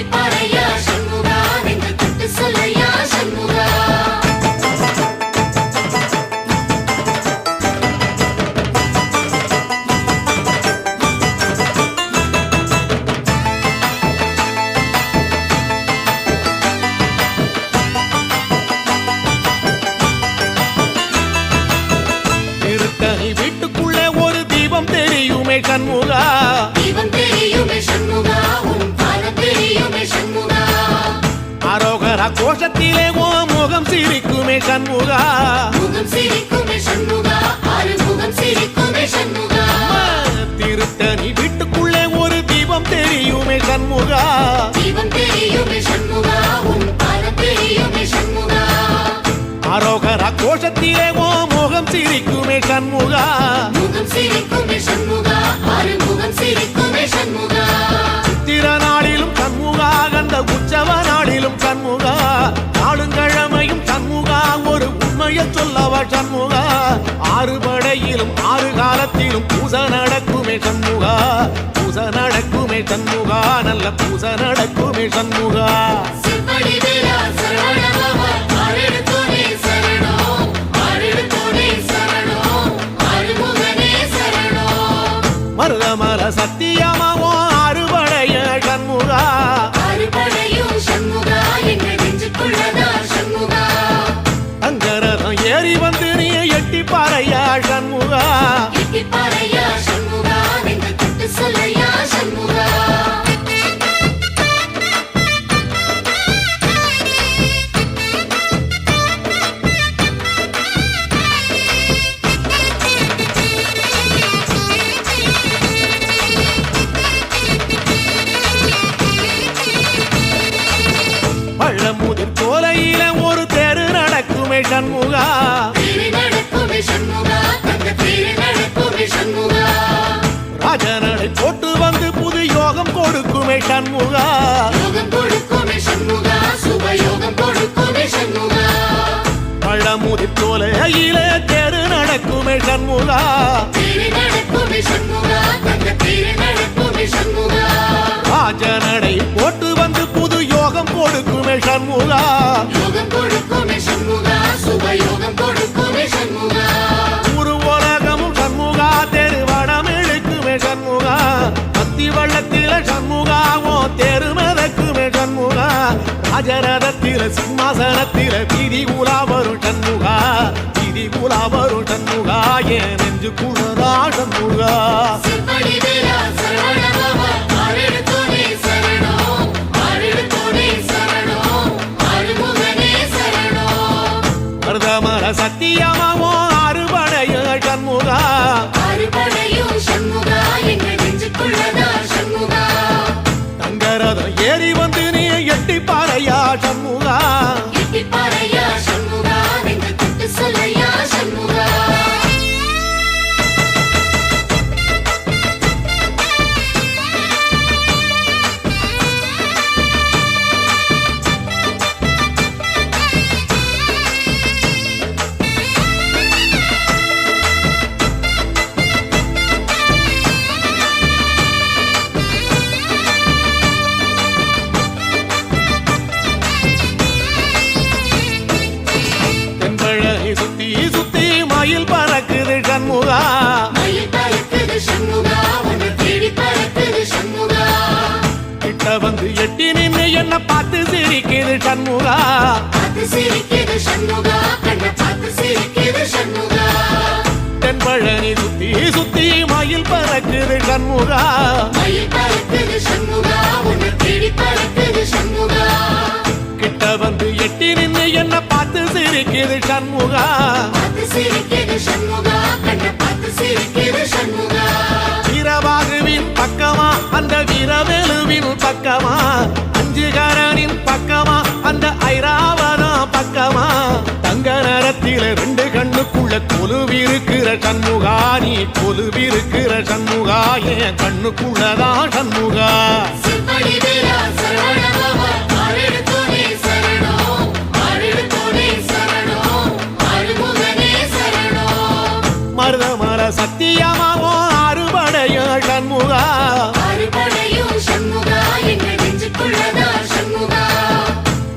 எட்டிப்பாறையா அரோகரா கோஷத்திலே ஓ முகம் சிரிக்குமே சண்முகா. முகம் சிரிக்குமே சண்முகா ஆறு முகம் சிரிக்குமே சண்முகா. திருத்தணி வீட்டுக்குள்ளே ஒரு தீபம் தெரியுமே சண்முகா. தீபம் தெரியுமே சண்முகா உன் பாதம் தெரியுமே சண்முகா. அரோகரா கோஷத்திலே ஓ முகம் சிரிக்குமே சண்முகா. முகம் சிரிக்குமே சண்முகா ஆறு முகம் சிரிக்குமே சண்முகா. சித்திர நாளிலும் சண்முகா கந்த உற்சவ நாளிலும் சண்முகா. நாளுங்கிழமையும் சண்முகா. ஒரு உண்மையை சொல்லவா சண்முகா. ஆறு படையிலும் ஆறு காலத்திலும் பூச நடக்குமே சண்முகா. பூச நடக்குமே சண்முகா. நல்ல பூச நடக்குமே சண்முகா. பழமுதிர் சோலையில ஒரு தெரு நடக்குமே சண்முகா. ராஜனடை போட்டு வந்து புது யோகம் கொடுக்குமே சண்முகா. பழமுதிர் சோலையில தெரு நடக்குமே சண்முகா. கொடுக்குமே சண்முகா. யோகம் கொடுக்குமே சண்முகா சுபயோகம் கொடுக்குமே சண்முகா. ஒரு உலகமும் சண்முகா தெருவடம் இழுக்குமே சண்முகா. பத்தி வள்ளத்தில சண்முகா ஓ தெரு மிதக்குமே சண்முகா. ராஜரதத்தில சிம்மாசனத்தில வீதி உலா வரும் சண்முகா. வீதி உலா வரும் சண்முகா என் நெஞ்சு குளரா சண்முகா மருதமர சத்தியமாவோ என்ன பார்த்து சிரிக்குது சண்முகா. சிரிக்குது சண்முகா கண்ணை பார்த்து சிரிக்குது சண்முகா. தென்பழனி சுத்தி சுத்தி மயில் பறக்குது சண்முகா. மயில் பறக்குது சண்முகா உன்னை தேடி பறக்குது சண்முகா. கிட்ட வந்து எட்டி நின்னு என்ன பார்த்து சிரிக்குது சண்முகா. பார்த்து சிரிக்குது சண்முகா கண்ணை பார்த்து சிரிக்குது சண்முகா. வீரபாகுவின் பக்கமா அந்த வீரவேலுவின் பக்கமா. சண்முகா நீ கொலுவிருக்கிற சண்முகா என் கண்ணுக்குள்ளதான் சண்முகா. சிற்படி வீரா சரவண பவா ஆறெடுத்தோனே சரணம் ஆறெடுத்தோனே சரணம் ஆறுமுகனே சரணம். மருத மர சத்தியமாவோ அறுபடைய சண்முகா. அறுபடையும் சண்முகா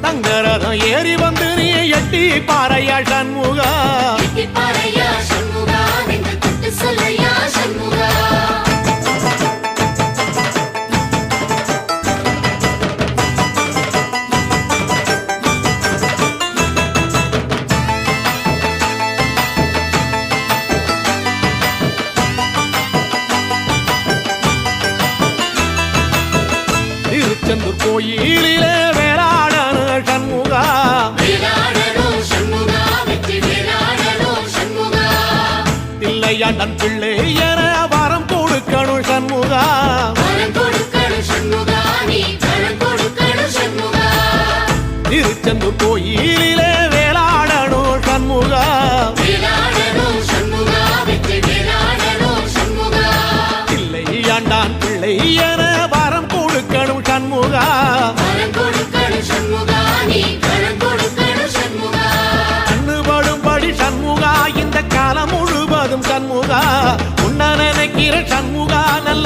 தங்கரதம் ஏறி வந்து நீ எட்டி பாறையா சண்முகா. திருச்செந்தூர் கோயிலிலே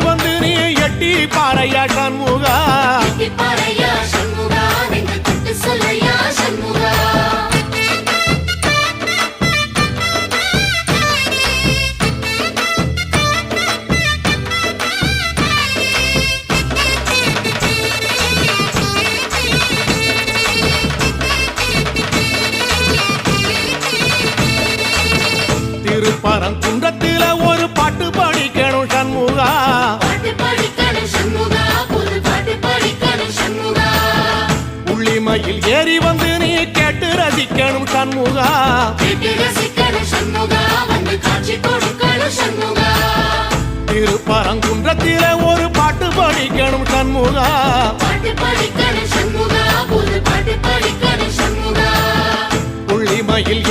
வந்து நீ எட்டி பாறையா சண்முகா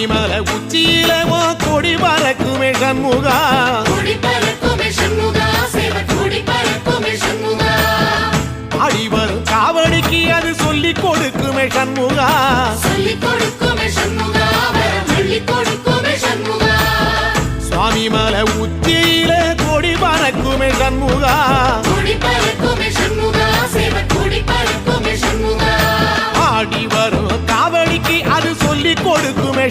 கொடிமல உச்சியில வா கொடி பறக்குமே சண்முகா. ஆடி வரும் காவடிக்கு அது சொல்லி கொடுக்குமே சண்முகா. சுவாமி மலை உச்சியில கொடி பறக்குமே சண்முகா.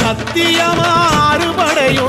சத்தியமாறுபடையும்